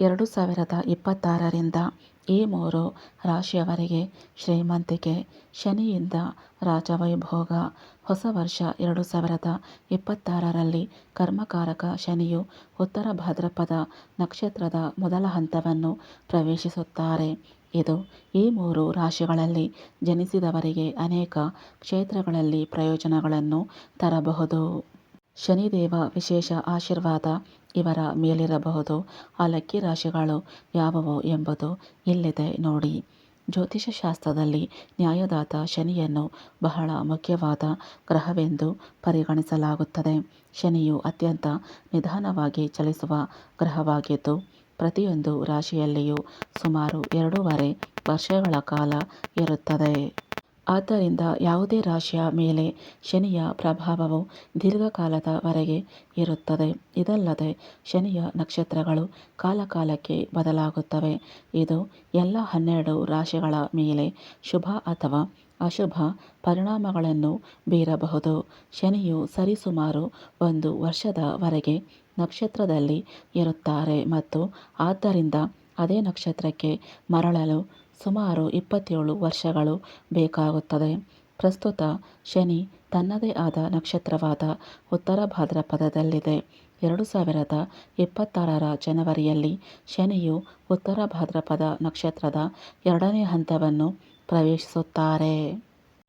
ಎರಡು ಸಾವಿರದ ಇಪ್ಪತ್ತಾರರಿಂದ ಈ ಮೂರು ರಾಶಿಯವರಿಗೆ ಶ್ರೀಮಂತಿಕೆ. ಶನಿಯಿಂದ ರಾಜವೈಭೋಗ. ಹೊಸ ವರ್ಷ ಎರಡು ಸಾವಿರದ ಇಪ್ಪತ್ತಾರರಲ್ಲಿ ಕರ್ಮಕಾರಕ ಶನಿಯು ಉತ್ತರ ಭಾದ್ರಪದ ನಕ್ಷತ್ರದ ಮೊದಲ ಹಂತವನ್ನು ಪ್ರವೇಶಿಸುತ್ತಾರೆ. ಇದು ಈ ಮೂರು ರಾಶಿಗಳಲ್ಲಿ ಜನಿಸಿದವರಿಗೆ ಅನೇಕ ಕ್ಷೇತ್ರಗಳಲ್ಲಿ ಪ್ರಯೋಜನಗಳನ್ನು ತರಬಹುದು. ಶನಿದೇವ ವಿಶೇಷ ಆಶೀರ್ವಾದ ಇವರ ಮೇಲಿರಬಹುದು. ಆ ಲಕ್ಕಿ ರಾಶಿಗಳು ಯಾವುವು ಎಂಬುದು ಇಲ್ಲಿದೆ ನೋಡಿ. ಜ್ಯೋತಿಷಶಾಸ್ತ್ರದಲ್ಲಿ ನ್ಯಾಯದಾತ ಶನಿಯನ್ನು ಬಹಳ ಮುಖ್ಯವಾದ ಗ್ರಹವೆಂದು ಪರಿಗಣಿಸಲಾಗುತ್ತದೆ. ಶನಿಯು ಅತ್ಯಂತ ನಿಧಾನವಾಗಿ ಚಲಿಸುವ ಗ್ರಹವಾಗಿದ್ದು, ಪ್ರತಿಯೊಂದು ರಾಶಿಯಲ್ಲಿಯೂ ಸುಮಾರು ಎರಡೂವರೆ ವರ್ಷಗಳ ಕಾಲ ಇರುತ್ತದೆ. ಆದ್ದರಿಂದ ಯಾವುದೇ ರಾಶಿಯ ಮೇಲೆ ಶನಿಯ ಪ್ರಭಾವವು ದೀರ್ಘಕಾಲದವರೆಗೆ ಇರುತ್ತದೆ. ಇದಲ್ಲದೆ ಶನಿಯ ನಕ್ಷತ್ರಗಳು ಕಾಲಕಾಲಕ್ಕೆ ಬದಲಾಗುತ್ತವೆ. ಇದು ಎಲ್ಲ ಹನ್ನೆರಡು ರಾಶಿಗಳ ಮೇಲೆ ಶುಭ ಅಥವಾ ಅಶುಭ ಪರಿಣಾಮಗಳನ್ನು ಬೀರಬಹುದು. ಶನಿಯು ಸರಿಸುಮಾರು ಒಂದು ವರ್ಷದವರೆಗೆ ನಕ್ಷತ್ರದಲ್ಲಿ ಇರುತ್ತಾರೆ ಮತ್ತು ಆದ್ದರಿಂದ ಅದೇ ನಕ್ಷತ್ರಕ್ಕೆ ಮರಳಲು ಸುಮಾರು ಇಪ್ಪತ್ತೇಳು ವರ್ಷಗಳು ಬೇಕಾಗುತ್ತದೆ. ಪ್ರಸ್ತುತ ಶನಿ ತನ್ನದೇ ಆದ ನಕ್ಷತ್ರವಾದ ಉತ್ತರ ಭಾದ್ರಪದದಲ್ಲಿದೆ. ಎರಡು ಸಾವಿರದ ಇಪ್ಪತ್ತಾರರ ಜನವರಿಯಲ್ಲಿ ಶನಿಯು ಉತ್ತರ ಭಾದ್ರಪದ ನಕ್ಷತ್ರದ ಎರಡನೇ ಹಂತವನ್ನು ಪ್ರವೇಶಿಸುತ್ತಾರೆ.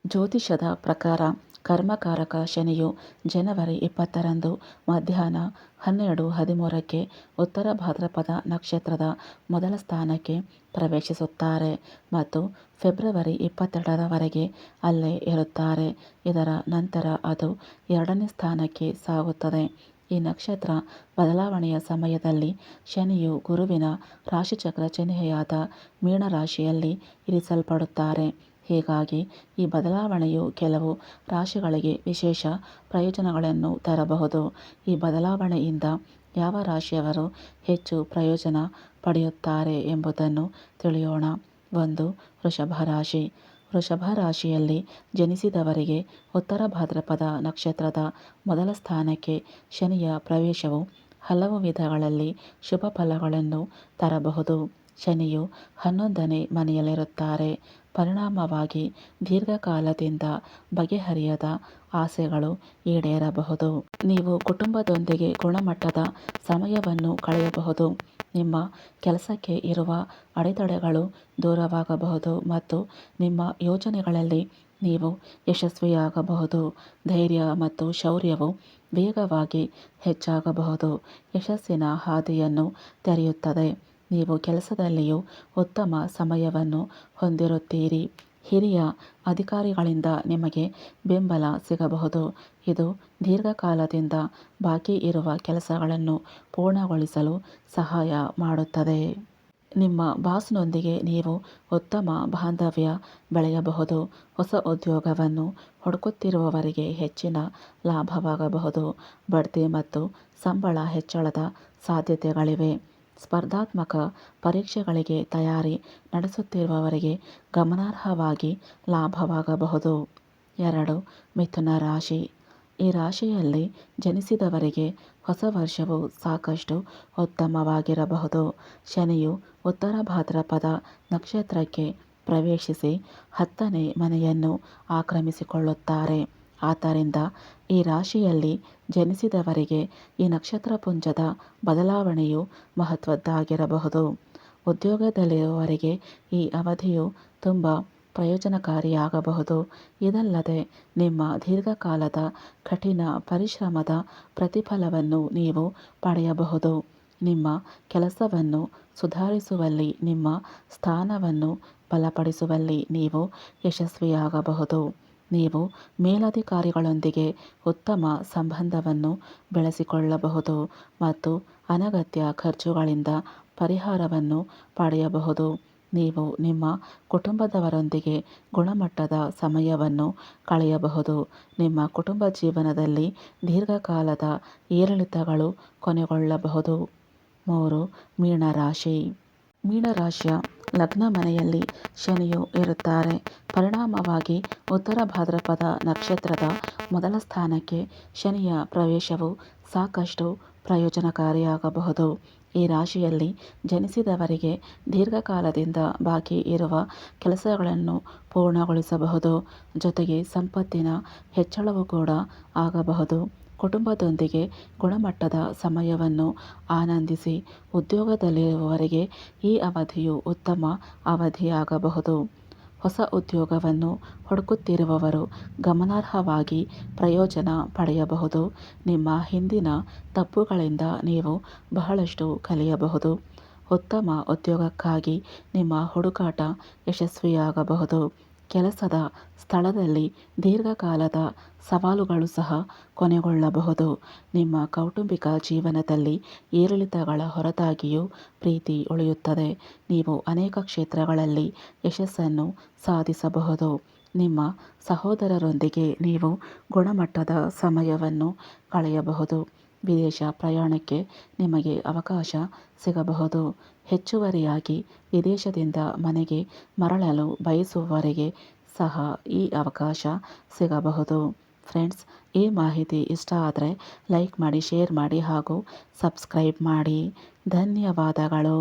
ಜ್ಯೋತಿಷದ ಪ್ರಕಾರ ಕರ್ಮಕಾರಕ ಶನಿಯು ಜನವರಿ ಇಪ್ಪತ್ತರಂದು ಮಧ್ಯಾಹ್ನ ಹನ್ನೆರಡು ಹದಿಮೂರಕ್ಕೆ ಉತ್ತರ ಭಾದ್ರಪದ ನಕ್ಷತ್ರದ ಮೊದಲ ಸ್ಥಾನಕ್ಕೆ ಪ್ರವೇಶಿಸುತ್ತಾರೆ ಮತ್ತು ಫೆಬ್ರವರಿ ಇಪ್ಪತ್ತೆರಡರವರೆಗೆ ಅಲ್ಲೇ ಇರುತ್ತಾರೆ. ಇದರ ನಂತರ ಅದು ಎರಡನೇ ಸ್ಥಾನಕ್ಕೆ ಸಾಗುತ್ತದೆ. ಈ ನಕ್ಷತ್ರ ಬದಲಾವಣೆಯ ಸಮಯದಲ್ಲಿ ಶನಿಯು ಗುರುವಿನ ರಾಶಿಚಕ್ರ ಚಿಹ್ನೆಯಾದ ಮೀನರಾಶಿಯಲ್ಲಿ ಇರಿಸಲ್ಪಡುತ್ತಾರೆ. ಹೀಗಾಗಿ ಈ ಬದಲಾವಣೆಯು ಕೆಲವು ರಾಶಿಗಳಿಗೆ ವಿಶೇಷ ಪ್ರಯೋಜನಗಳನ್ನು ತರಬಹುದು. ಈ ಬದಲಾವಣೆಯಿಂದ ಯಾವ ರಾಶಿಯವರು ಹೆಚ್ಚು ಪ್ರಯೋಜನ ಪಡೆಯುತ್ತಾರೆ ಎಂಬುದನ್ನು ತಿಳಿಯೋಣ. ಒಂದು, ವೃಷಭ ರಾಶಿ. ವೃಷಭ ರಾಶಿಯಲ್ಲಿ ಜನಿಸಿದವರಿಗೆ ಉತ್ತರ ಭಾದ್ರಪದ ನಕ್ಷತ್ರದ ಮೊದಲ ಸ್ಥಾನಕ್ಕೆ ಶನಿಯ ಪ್ರವೇಶವು ಹಲವು ವಿಧಗಳಲ್ಲಿ ಶುಭ ಫಲಗಳನ್ನು ತರಬಹುದು. ಶನಿಯು ಹನ್ನೊಂದನೇ ಮನೆಯಲ್ಲಿರುತ್ತಾರೆ. ಪರಿಣಾಮವಾಗಿ ದೀರ್ಘಕಾಲದಿಂದ ಬಗೆಹರಿಯದ ಆಸೆಗಳು ಈಡೇರಬಹುದು. ನೀವು ಕುಟುಂಬದೊಂದಿಗೆ ಗುಣಮಟ್ಟದ ಸಮಯವನ್ನು ಕಳೆಯಬಹುದು. ನಿಮ್ಮ ಕೆಲಸಕ್ಕೆ ಇರುವ ಅಡೆತಡೆಗಳು ದೂರವಾಗಬಹುದು ಮತ್ತು ನಿಮ್ಮ ಯೋಜನೆಗಳಲ್ಲಿ ನೀವು ಯಶಸ್ವಿಯಾಗಬಹುದು. ಧೈರ್ಯ ಮತ್ತು ಶೌರ್ಯವು ವೇಗವಾಗಿ ಹೆಚ್ಚಾಗಬಹುದು. ಯಶಸ್ಸಿನ ಹಾದಿಯನ್ನು ತೆರೆಯುತ್ತದೆ. ನೀವು ಕೆಲಸದಲ್ಲಿಯೂ ಉತ್ತಮ ಸಮಯವನ್ನು ಹೊಂದಿರುತ್ತೀರಿ. ಹಿರಿಯ ಅಧಿಕಾರಿಗಳಿಂದ ನಿಮಗೆ ಬೆಂಬಲ ಸಿಗಬಹುದು. ಇದು ದೀರ್ಘಕಾಲದಿಂದ ಬಾಕಿ ಇರುವ ಕೆಲಸಗಳನ್ನು ಪೂರ್ಣಗೊಳಿಸಲು ಸಹಾಯ ಮಾಡುತ್ತದೆ. ನಿಮ್ಮ ಬಾಸ್ನೊಂದಿಗೆ ನೀವು ಉತ್ತಮ ಬಾಂಧವ್ಯ ಬೆಳೆಯಬಹುದು. ಹೊಸ ಉದ್ಯೋಗವನ್ನು ಹುಡುಕುತ್ತಿರುವವರಿಗೆ ಹೆಚ್ಚಿನ ಲಾಭವಾಗಬಹುದು. ಬಡ್ತಿ ಮತ್ತು ಸಂಬಳ ಹೆಚ್ಚಳದ ಸಾಧ್ಯತೆಗಳಿವೆ. ಸ್ಪರ್ಧಾತ್ಮಕ ಪರೀಕ್ಷೆಗಳಿಗೆ ತಯಾರಿ ನಡೆಸುತ್ತಿರುವವರಿಗೆ ಗಮನಾರ್ಹವಾಗಿ ಲಾಭವಾಗಬಹುದು. ಎರಡು, ಮಿಥುನ ರಾಶಿ. ಈ ರಾಶಿಯಲ್ಲಿ ಜನಿಸಿದವರಿಗೆ ಹೊಸ ವರ್ಷವು ಸಾಕಷ್ಟು ಉತ್ತಮವಾಗಿರಬಹುದು. ಶನಿಯು ಉತ್ತರ ಭಾದ್ರಪದ ನಕ್ಷತ್ರಕ್ಕೆ ಪ್ರವೇಶಿಸಿ ಹತ್ತನೇ ಮನೆಯನ್ನು ಆಕ್ರಮಿಸಿಕೊಳ್ಳುತ್ತಾರೆ. ಆದ್ದರಿಂದ ಈ ರಾಶಿಯಲ್ಲಿ ಜನಿಸಿದವರಿಗೆ ಈ ನಕ್ಷತ್ರಪುಂಜದ ಬದಲಾವಣೆಯು ಮಹತ್ವದ್ದಾಗಿರಬಹುದು. ಉದ್ಯೋಗದಲ್ಲಿರುವವರಿಗೆ ಈ ಅವಧಿಯು ತುಂಬ ಪ್ರಯೋಜನಕಾರಿಯಾಗಬಹುದು. ಇದಲ್ಲದೆ ನಿಮ್ಮ ದೀರ್ಘಕಾಲದ ಕಠಿಣ ಪರಿಶ್ರಮದ ಪ್ರತಿಫಲವನ್ನು ನೀವು ಪಡೆಯಬಹುದು. ನಿಮ್ಮ ಕೆಲಸವನ್ನು ಸುಧಾರಿಸುವಲ್ಲಿ, ನಿಮ್ಮ ಸ್ಥಾನವನ್ನು ಬಲಪಡಿಸುವಲ್ಲಿ ನೀವು ಯಶಸ್ವಿಯಾಗಬಹುದು. ನೀವು ಮೇಲಧಿಕಾರಿಗಳೊಂದಿಗೆ ಉತ್ತಮ ಸಂಬಂಧವನ್ನು ಬೆಳೆಸಿಕೊಳ್ಳಬಹುದು ಮತ್ತು ಅನಗತ್ಯ ಖರ್ಚುಗಳಿಂದ ಪರಿಹಾರವನ್ನು ಪಡೆಯಬಹುದು. ನೀವು ನಿಮ್ಮ ಕುಟುಂಬದವರೊಂದಿಗೆ ಗುಣಮಟ್ಟದ ಸಮಯವನ್ನು ಕಳೆಯಬಹುದು. ನಿಮ್ಮ ಕುಟುಂಬ ಜೀವನದಲ್ಲಿ ದೀರ್ಘಕಾಲದ ಏರಿಳಿತಗಳು ಕೊನೆಗೊಳ್ಳಬಹುದು. ಮೂರು, ಮೀನರಾಶಿ. ಮೀನರಾಶಿಯ ಲಗ್ನ ಮನೆಯಲ್ಲಿ ಶನಿಯು ಇರುತ್ತಾರೆ. ಪರಿಣಾಮವಾಗಿ ಉತ್ತರ ಭಾದ್ರಪದ ನಕ್ಷತ್ರದ ಮೊದಲ ಸ್ಥಾನಕ್ಕೆ ಶನಿಯ ಪ್ರವೇಶವು ಸಾಕಷ್ಟು ಪ್ರಯೋಜನಕಾರಿಯಾಗಬಹುದು. ಈ ರಾಶಿಯಲ್ಲಿ ಜನಿಸಿದವರಿಗೆ ದೀರ್ಘಕಾಲದಿಂದ ಬಾಕಿ ಇರುವ ಕೆಲಸಗಳನ್ನು ಪೂರ್ಣಗೊಳಿಸಬಹುದು. ಜೊತೆಗೆ ಸಂಪತ್ತಿನ ಹೆಚ್ಚಳವೂ ಕೂಡ ಆಗಬಹುದು. ಕುಟುಂಬದೊಂದಿಗೆ ಗುಣಮಟ್ಟದ ಸಮಯವನ್ನು ಆನಂದಿಸಿ ಉದ್ಯೋಗದಲ್ಲಿರುವವರಿಗೆ ಈ ಅವಧಿಯು ಉತ್ತಮ ಅವಧಿಯಾಗಬಹುದು. ಹೊಸ ಉದ್ಯೋಗವನ್ನು ಹುಡುಕುತ್ತಿರುವವರು ಗಮನಾರ್ಹವಾಗಿ ಪ್ರಯೋಜನ ಪಡೆಯಬಹುದು. ನಿಮ್ಮ ಹಿಂದಿನ ತಪ್ಪುಗಳಿಂದ ನೀವು ಬಹಳಷ್ಟು ಕಲಿಯಬಹುದು. ಉತ್ತಮ ಉದ್ಯೋಗಕ್ಕಾಗಿ ನಿಮ್ಮ ಹುಡುಕಾಟ ಯಶಸ್ವಿಯಾಗಬಹುದು. ಕೆಲಸದ ಸ್ಥಳದಲ್ಲಿ ದೀರ್ಘಕಾಲದ ಸವಾಲುಗಳು ಸಹ ಕೊನೆಗೊಳ್ಳಬಹುದು. ನಿಮ್ಮ ಕೌಟುಂಬಿಕ ಜೀವನದಲ್ಲಿ ಏರಿಳಿತಗಳ ಹೊರತಾಗಿಯೂ ಪ್ರೀತಿ ಉಳಿಯುತ್ತದೆ. ನೀವು ಅನೇಕ ಕ್ಷೇತ್ರಗಳಲ್ಲಿ ಯಶಸ್ಸನ್ನು ಸಾಧಿಸಬಹುದು. ನಿಮ್ಮ ಸಹೋದರರೊಂದಿಗೆ ನೀವು ಗುಣಮಟ್ಟದ ಸಮಯವನ್ನು ಕಳೆಯಬಹುದು. ವಿದೇಶ ಪ್ರಯಾಣಕ್ಕೆ ನಿಮಗೆ ಅವಕಾಶ ಸಿಗಬಹುದು. ಹೆಚ್ಚುವರಿಯಾಗಿ ವಿದೇಶದಿಂದ ಮನೆಗೆ ಮರಳಲು ಬಯಸುವವರಿಗೆ ಸಹ ಈ ಅವಕಾಶ ಸಿಗಬಹುದು. ಫ್ರೆಂಡ್ಸ್, ಈ ಮಾಹಿತಿ ಇಷ್ಟ ಆದರೆ ಲೈಕ್ ಮಾಡಿ, ಶೇರ್ ಮಾಡಿ ಹಾಗೂ ಸಬ್ಸ್ಕ್ರೈಬ್ ಮಾಡಿ. ಧನ್ಯವಾದಗಳು.